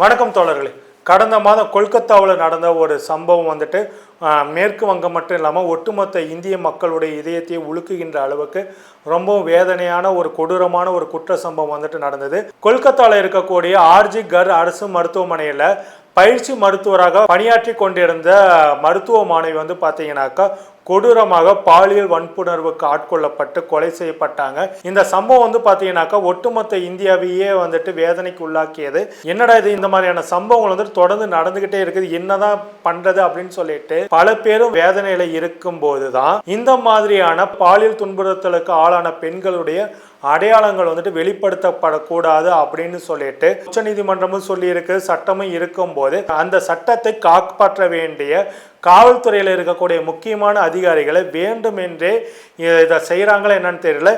வணக்கம் தோழர்களே. கடந்த மாதம் கொல்கத்தாவில் நடந்த ஒரு சம்பவம் வந்துட்டு மேற்கு வங்கம் மட்டும் இல்லாமல் ஒட்டுமொத்த இந்திய மக்களுடைய இதயத்தை உலுக்குகின்ற அளவுக்கு ரொம்ப வேதனையான ஒரு கொடூரமான ஒரு குற்ற சம்பவம் வந்துட்டு நடந்தது. கொல்கத்தாவில் இருக்கக்கூடிய ஆர்ஜி கர் அரசு மருத்துவமனையில் பயிற்சி மருத்துவராக பணியாற்றி கொண்டிருந்த மருத்துவ மாணவி வந்து பார்த்தீங்கன்னாக்கா கொடூரமாக பாலியல் வன்புணர்வுக்கு ஆட்கொள்ளப்பட்டு கொலை செய்யப்பட்டாங்க. இந்த சம்பவம் வந்து பார்த்தீங்கன்னாக்கா ஒட்டுமொத்த இந்தியாவையே வந்துட்டு வேதனைக்கு உள்ளாக்கியது. என்னடா இது இந்த மாதிரியான சம்பவங்கள் வந்துட்டு தொடர்ந்து நடந்துகிட்டே இருக்குது என்னதான் பண்றது அப்படின்னு சொல்லிட்டு பல பேரும் வேதனையில இருக்கும் போதுதான் இந்த மாதிரியான பாலியல் துன்புறுத்தலுக்கு ஆளான பெண்களுடைய அடையாளங்கள் வந்துட்டு வெளிப்படுத்தப்படக்கூடாது அப்படின்னு சொல்லிட்டு உச்சநீதிமன்றமும் சொல்லியிருக்கு சட்டமும் இருக்கும்போது அந்த சட்டத்தை காப்பாற்ற வேண்டிய காவல்துறையில் இருக்கக்கூடிய முக்கியமான அதிகாரிகளை வேண்டுமென்றே இதை செய்கிறாங்களா என்னன்னு தெரியல.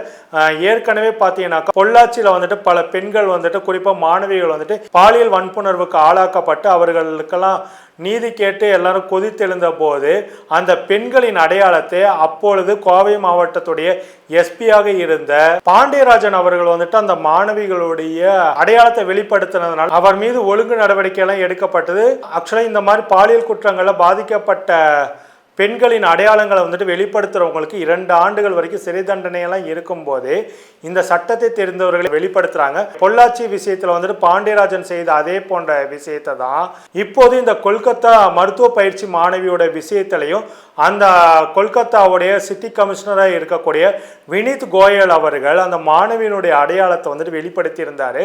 ஏற்கனவே பார்த்தீங்கன்னாக்கா பொள்ளாச்சியில் வந்துட்டு பல பெண்கள் வந்துட்டு குறிப்பாக மாணவிகள் வந்துட்டு பாலியல் வன்புணர்வுக்கு ஆளாக்கப்பட்டு அவர்களுக்கெல்லாம் நீதி கேட்டு எல்லாரும் கொதித்தெழுந்த போது அந்த பெண்களின் அடையாளத்தை அப்பொழுது கோவை மாவட்டத்துடைய எஸ்பியாக இருந்த பாண்டியராஜன் அவர்கள் வந்துட்டு அந்த மாணவிகளுடைய அடையாளத்தை வெளிப்படுத்தினதுனால அவர் மீது ஒழுங்கு நடவடிக்கை எல்லாம் எடுக்கப்பட்டது. ஆக்சுவலாக இந்த மாதிரி பாலியல் குற்றங்களில் பாதிக்கப்பட்ட பெண்களின் அடையாளங்களை வந்துட்டு வெளிப்படுத்துகிறவங்களுக்கு இரண்டு ஆண்டுகள் வரைக்கும் சிறை தண்டனையெல்லாம் இருக்கும்போது இந்த சட்டத்தை தெரிந்தவர்களை வெளிப்படுத்துகிறாங்க பொள்ளாச்சி விஷயத்தில் வந்துட்டு பாண்டியராஜன் செய்த அதே போன்ற விஷயத்தை தான் இப்போது இந்த கொல்கத்தா மருத்துவ பயிற்சி மாணவியோட விஷயத்திலையும் அந்த கொல்கத்தாவுடைய சிட்டி கமிஷனராக இருக்கக்கூடிய வினித் கோயல் அவர்கள் அந்த மாணவியினுடைய அடையாளத்தை வந்துட்டு வெளிப்படுத்தியிருந்தார்.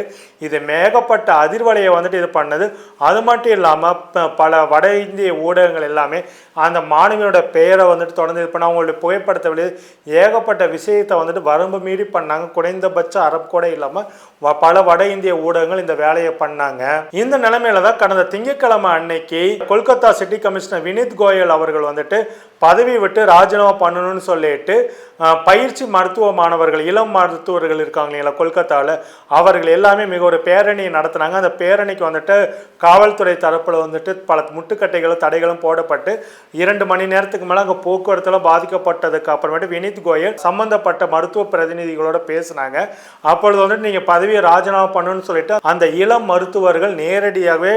இது மேகப்பட்ட அதிர்வலையை வந்துட்டு இது பண்ணது. அது மட்டும் இல்லாமல் பல வட இந்திய ஊடகங்கள் எல்லாமே அந்த மாணவியோட பெயரை வந்துட்டு தொடர்ந்து இது பண்ண அவங்களுடைய புகைப்படத்தை வெளியே ஏகப்பட்ட விஷயத்தை வந்துட்டு வரம்பு மீறி பண்ணாங்க. குறைந்தபட்ச அரபு கூட இல்லாமல் வ- பல வட இந்திய ஊடகங்கள் இந்த வேலையை பண்ணாங்க. இந்த நிலைமையில தான் கடந்த திங்கட்கிழமை அன்னைக்கு கொல்கத்தா சிட்டி கமிஷனர் வினித் கோயல் அவர்கள் வந்துட்டு பதவி விட்டு ராஜினாமா பண்ணணும்னு சொல்லிட்டு பயிற்சி மருத்துவ மாணவர்கள் இளம் மருத்துவர்கள் இருக்காங்க இல்லைங்களா கொல்கத்தாவில் அவர்கள் எல்லாமே மிக ஒரு பேரணியை நடத்தினாங்க. அந்த பேரணிக்கு வந்துட்டு காவல்துறை தரப்பில் வந்துட்டு பல முட்டுக்கட்டைகளும் தடைகளும் போடப்பட்டு இரண்டு மணி நேரத்துக்கு மேலே அங்கே போக்குவரத்தில் பாதிக்கப்பட்டதுக்கு அப்புறமேட்டு வினித் கோயல் சம்பந்தப்பட்ட மருத்துவ பிரதிநிதிகளோட பேசினாங்க. அப்பொழுது வந்துட்டு நீங்கள் பதவியை ராஜினாமா பண்ணணும்னு சொல்லிட்டு அந்த இளம் மருத்துவர்கள் நேரடியாகவே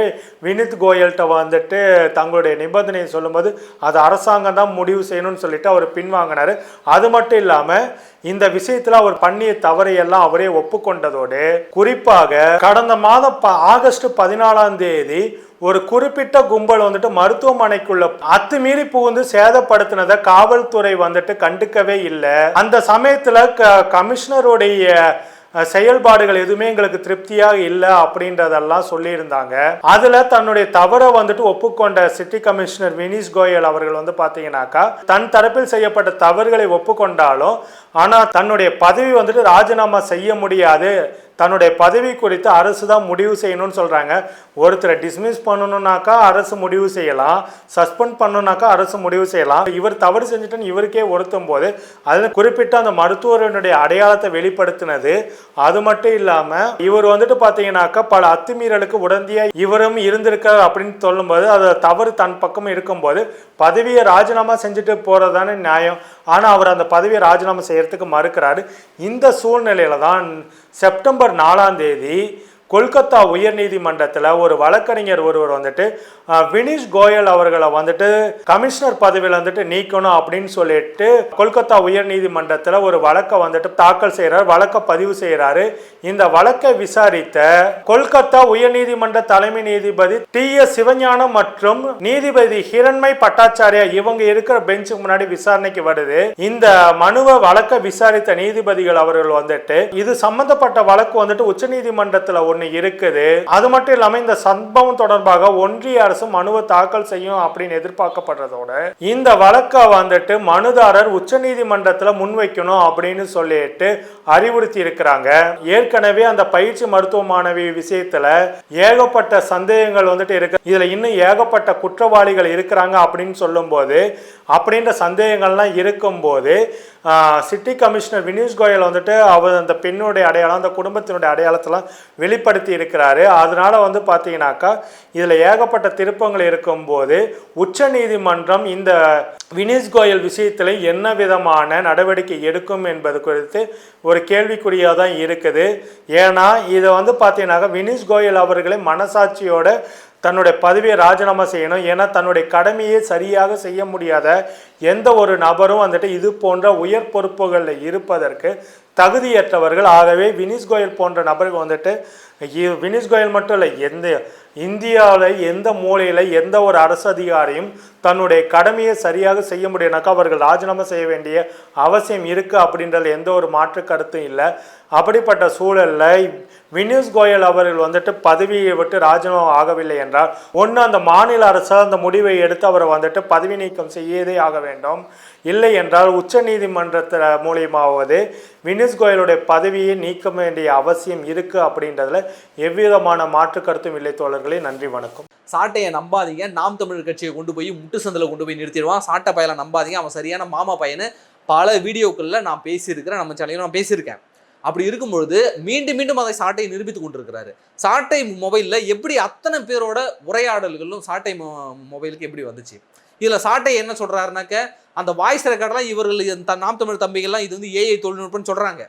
வினித் கோயல்கிட்ட வந்துட்டு தங்களுடைய நிபந்தனையை சொல்லும்போது அது அரசாங்கம் தான் முடிவு செய்யணும்னு சொல்லிட்டு அவர் பின்வாங்கினார். அது மட்டும் இல்லாமல் இந்த விஷயத்துல அவர் பண்ணிய தவறையெல்லாம் அவரே ஒப்புக்கொண்டதோடு குறிப்பாக கடந்த மாதம் ஆகஸ்ட் பதினாலாம் தேதி ஒரு குறிப்பிட்ட கும்பல் வந்துட்டு மருத்துவமனைக்குள்ள அத்துமீறி புகுந்து சேதப்படுத்தினதை காவல்துறை வந்துட்டு கண்டுக்கவே இல்லை. அந்த சமயத்துல க- கமிஷனருடைய செயல்பாடுகள் எதுவுமே எங்களுக்கு திருப்தியாக இல்லை அப்படின்றதெல்லாம் சொல்லியிருந்தாங்க. அதுல தன்னுடைய தவறை வந்துட்டு ஒப்புக்கொண்ட சிட்டி கமிஷனர் வினீஷ் கோயல் அவர்கள் வந்து பார்த்தீங்கன்னாக்கா தன் தரப்பில் செய்யப்பட்ட தவறுகளை ஒப்புக்கொண்டாலும் ஆனால் தன்னுடைய பதவி வந்துட்டு ராஜினாமா செய்ய முடியாது. தன்னுடைய பதவி குறித்து அரசு தான் முடிவு செய்யணும்னு சொல்கிறாங்க ஒருத்தரை டிஸ்மிஸ் பண்ணணுன்னாக்கா அரசு முடிவு செய்யலாம். சஸ்பெண்ட் பண்ணணுன்னாக்கா அரசு முடிவு செய்யலாம். இவர் தவறு செஞ்சுட்டுன்னு இவருக்கே ஒருத்தும் போது அதில் குறிப்பிட்ட அந்த மருத்துவரனுடைய அடையாளத்தை வெளிப்படுத்தினது. அது மட்டும் இல்லாமல் இவர் வந்துட்டு பார்த்தீங்கன்னாக்கா பல அத்துமீறலுக்கு உடந்தையாக இவரும் இருந்திருக்கார் அப்படின்னு சொல்லும்போது அது தவறு தன் பக்கம் இருக்கும்போது பதவியை ராஜினாமா செஞ்சுட்டு போகிறதான நியாயம். ஆனால் அவர் அந்த பதவியை ராஜினாமா செய்யறதுக்கு மறுக்கிறாரு. இந்த சூழ்நிலையில தான் செப்டம்பர் நாலாம் தேதி கொல்கத்தா உயர்நீதிமன்றத்தில் ஒரு வழக்கறிஞர் ஒருவர் வந்துட்டு வினிஷ் கோயல் அவர்களை வந்துட்டு கமிஷனர் பதவியில் வந்துட்டு நீக்கணும் அப்படின்னு சொல்லிட்டு கொல்கத்தா உயர்நீதிமன்றத்தில் ஒரு வழக்கை வந்துட்டு தாக்கல் செய்கிறார் வழக்கை பதிவு செய்கிறாரு இந்த வழக்கை விசாரித்த கொல்கத்தா உயர்நீதிமன்ற தலைமை நீதிபதி டி. எஸ். சிவஞானம் மற்றும் நீதிபதி ஹிரண்மை பட்டாச்சாரியா இவங்க இருக்கிற பெஞ்சுக்கு முன்னாடி விசாரணைக்கு வருது. இந்த மனுவை வழக்க விசாரித்த நீதிபதிகள் அவர்கள் வந்துட்டு இது சம்பந்தப்பட்ட வழக்கு வந்துட்டு ஒன்று ஒன்று இருக்குது. அது மட்டும் இல்லாமல் இந்த சம்பவம் தொடர்பாக ஒன்றிய அரசு மனுவை தாக்கல் செய்யும் அப்படின்னு எதிர்பார்க்கப்படுறதோட இந்த வழக்கை வந்துட்டு மனுதாரர் உச்சநீதிமன்றத்தில் முன்வைக்கணும் அப்படின்னு சொல்லிட்டு அறிவுறுத்தி இருக்கிறாங்க. ஏற்கனவே அந்த பயிற்சி மருத்துவ மாணவி விஷயத்துல ஏகப்பட்ட சந்தேகங்கள் வந்துட்டு இருக்கு. இதுல இன்னும் ஏகப்பட்ட குற்றவாளிகள் இருக்கிறாங்க அப்படின்னு சொல்லும்போது அப்படின்ற சந்தேகங்கள்லாம் இருக்கும்போது சிட்டி கமிஷனர் வினீஷ் கோயல் வந்துட்டு அவர் அந்த பெண்ணுடைய அடையாளம் அந்த குடும்பத்தினுடைய அடையாளத்தெல்லாம் வெளிப்பட வெளிப்படுத்தி இருக்கிறாரு. அதனால வந்து பார்த்தீங்கன்னாக்கா இதில் ஏகப்பட்ட திருப்பங்கள் இருக்கும்போது உச்ச நீதிமன்றம் இந்த வினீஷ் கோயல் விஷயத்தில் என்ன விதமான நடவடிக்கை எடுக்கும் என்பது குறித்து ஒரு கேள்விக்குறியாக தான் இருக்குது. ஏன்னா இதை வந்து பார்த்தீங்கன்னாக்கா வினீஷ் கோயல் அவர்களை மனசாட்சியோட தன்னுடைய பதவியை ராஜினாமா செய்யணும். ஏன்னா தன்னுடைய கடமையை சரியாக செய்ய முடியாத எந்த ஒரு நபரும் வந்துட்டு இது போன்ற உயர் பொறுப்புகளில் இருப்பதற்கு தகுதியற்றவர்கள். ஆகவே வினீஷ் கோயல் போன்ற நபர்கள் வந்துட்டு வினீஷ் கோயல் மட்டும் இல்லை எந்த இந்தியாவில் எந்த மூலையில் எந்த ஒரு அரசு அதிகாரியும் தன்னுடைய கடமையை சரியாக செய்ய முடியும்னாக்கா அவர்கள் ராஜினாமா செய்ய வேண்டிய அவசியம் இருக்குது அப்படின்றது எந்த ஒரு மாற்று கருத்தும் இல்லை. அப்படிப்பட்ட சூழலில் வினீஷ் கோயல் அவர்கள் வந்துட்டு பதவியை விட்டு ராஜினாமா ஆகவில்லை என்றால் ஒன்று அந்த மாநில அரசு அந்த முடிவை எடுத்து அவரை வந்துட்டு பதவி நீக்கம் செய்யதே ஆக வேண்டும். இல்லை என்றால் உச்ச நீதிமன்றத்தில் மூலியமாவது வினீஷ் கோயலுடைய பதவியை நீக்க வேண்டிய அவசியம் இருக்குது அப்படின்றதுல எவ்விதமான மாற்று கருத்தும் இல்லை தோழர்களே நன்றி வணக்கம். சாட்டையை நம்பாதீங்க. நாம் தமிழர் கட்சியை கொண்டு போய் முட்டு சந்தில் கொண்டு போய் நிறுத்திடுவான். சாட்டை பையனை நம்பாதீங்க. அவன் சரியான மாமா பையனு பல வீடியோக்களில் நான் பேசியிருக்கிறேன். நம்ம சேனலில் நான் பேசியிருக்கேன். அப்படி இருக்கும்பொழுது மீண்டும் மீண்டும் அதை சாட்டை நிரூபித்து கொண்டிருக்கிறாரு. சாட்டை மொபைலில் எப்படி அத்தனை பேரோட உரையாடல்களும் சாட்டை மொபைலுக்கு எப்படி வந்துச்சு? இதில் சாட்டை என்ன சொல்கிறாருனாக்க அந்த வாய்ஸ் ரெக்கார்டெலாம் இவர்கள் இந்த நாம் தமிழ் தம்பிகள்லாம் இது வந்து ஏஐ தொழில்நுட்பம்னு சொல்கிறாங்க